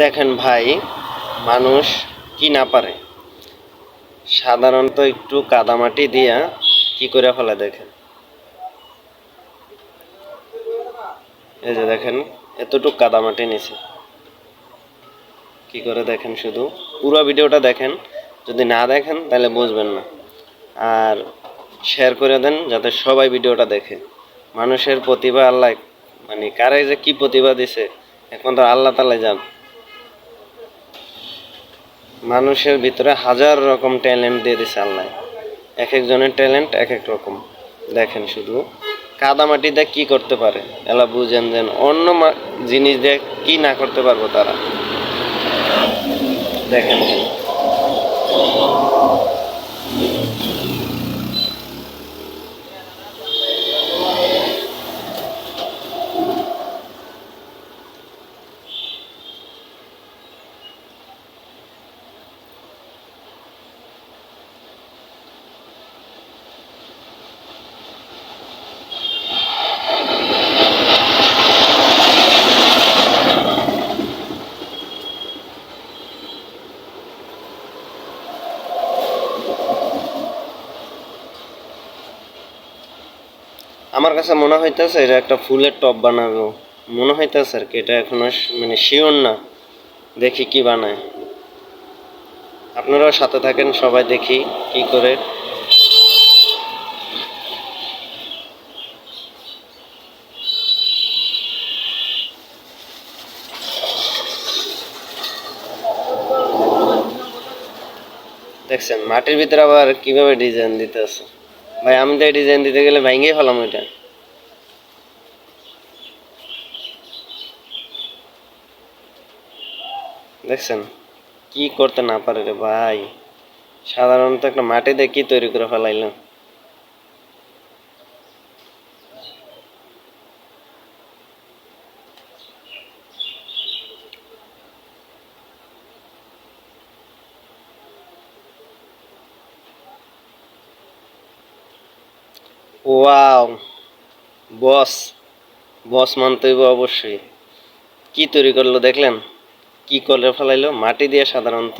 দেখেন ভাই, মানুষ কি না পারে? সাধারণত একটু কাদামাটি দিয়া কি করে ফেলে দেখেন? এই যে দেখেন, এতটুক কাদামাটি নিছে কি করে দেখেন শুধু? পুরো ভিডিওটা দেখেন, যদি না দেখেন তাহলে বুঝবেন না। আর শেয়ার করে দেন যাতে সবাই ভিডিওটা দেখে। মানুষের প্রতিভা আল্লাহ মানে কারে যে কি প্রতিভা দিছে, এখন তো আল্লাহ তালা যান মানুষের ভিতরে হাজার রকম ট্যালেন্ট দিয়ে দিছে আল্লাহ। এক একজনের ট্যালেন্ট এক এক রকম। দেখেন শুধু কাদামাটি দেখ কি করতে পারে। এলা বুঝেন যেন অন্য জিনিস দেখ কি না করতে পারব তারা। দেখেন। আমার কাছে মনে হইতেছে এটা একটা ফুলের টব বানাবো। মনে হইতেছে আর কি, এটা এখনও মানে শিওর না। দেখি কি বানায়। আপনারাও সাথে থাকেন, সবাই দেখি কি করে। দেখছেন, মাটির ভিতরে আবার কীভাবে ডিজাইন দিতে আছে? ভাই, আমি তো ডিজাইন দিতে গেলে ভেঙে ফেলাম ওইটা। দেখছেন? কি করতে না পারে রে ভাই? সাধারণত একটা মাটি দিয়ে কি তৈরি করে ফেলাইলো ওয়াও বস বস মানতে হইব অবশ্যই। কি তৈরি করল দেখলেন? কি করে ফেলাইলো? মাটি দিয়ে সাধারণত।